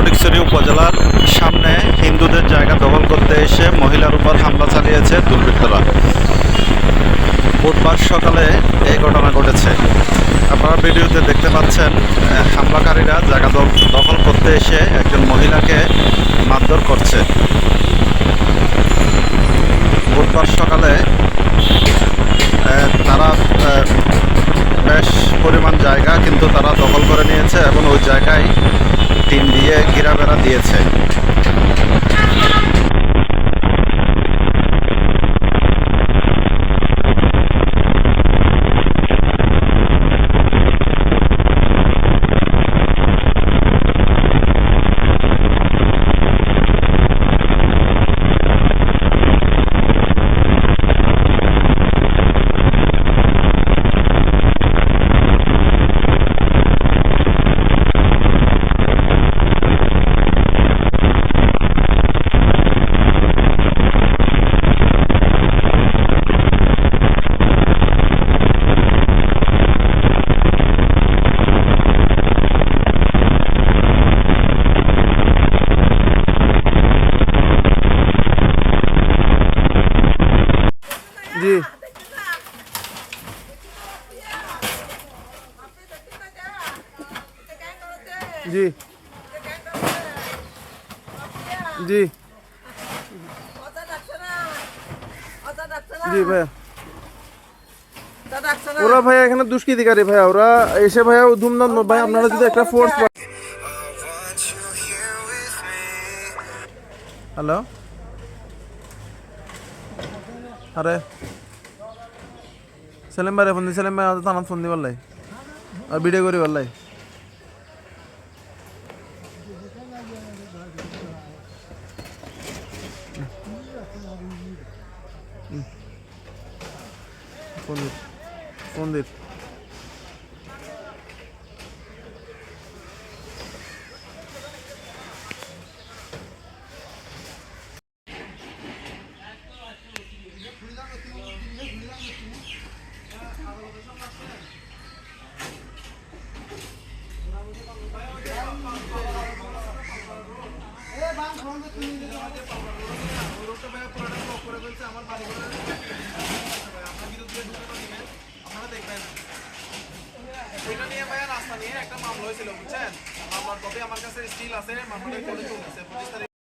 ফটিকছড়ি উপজেলার সামনে হিন্দুদের জায়গা দখল করতে এসে মহিলার উপর হামলা চালিয়েছে দুর্বৃত্তরা। বুধবার সকালে এই ঘটনা ঘটেছে। আপনারা ভিডিওতে দেখতে পাচ্ছেন হামলাকারীরা জায়গা দখল করতে এসে একজন মহিলাকে মারধর করছে। বুধবার সকালে তারা বেশ পরিমাণ জায়গা কিন্তু তারা দখল করে নিয়েছে এবং ওই জায়গায় টিন দিয়ে ঘেরা বেড়া দিয়েছে। জি। জি। জি। জি ভাইয়া। ওরা ভাইয়া এখানে দুষ্কৃতিকারী ভাইয়া। ওরা এসে ভাইয়া ধুমধাম ভাই আপনারা যদি একটা ফোর্স হ্যালো আরে সেলিম ভাই ফোন দি সেলিম ভাই আমাদের থানাত ফোন দি বললাই আর ভিডিও করি বললাই ফোন দি ফোন ওইটা নিয়ে ভাইয়া রাস্তা নিয়ে একটা মামলা হয়েছিল, বুঝছেন? মামলার কপি আমার কাছে স্টিল আছে, মামলাটা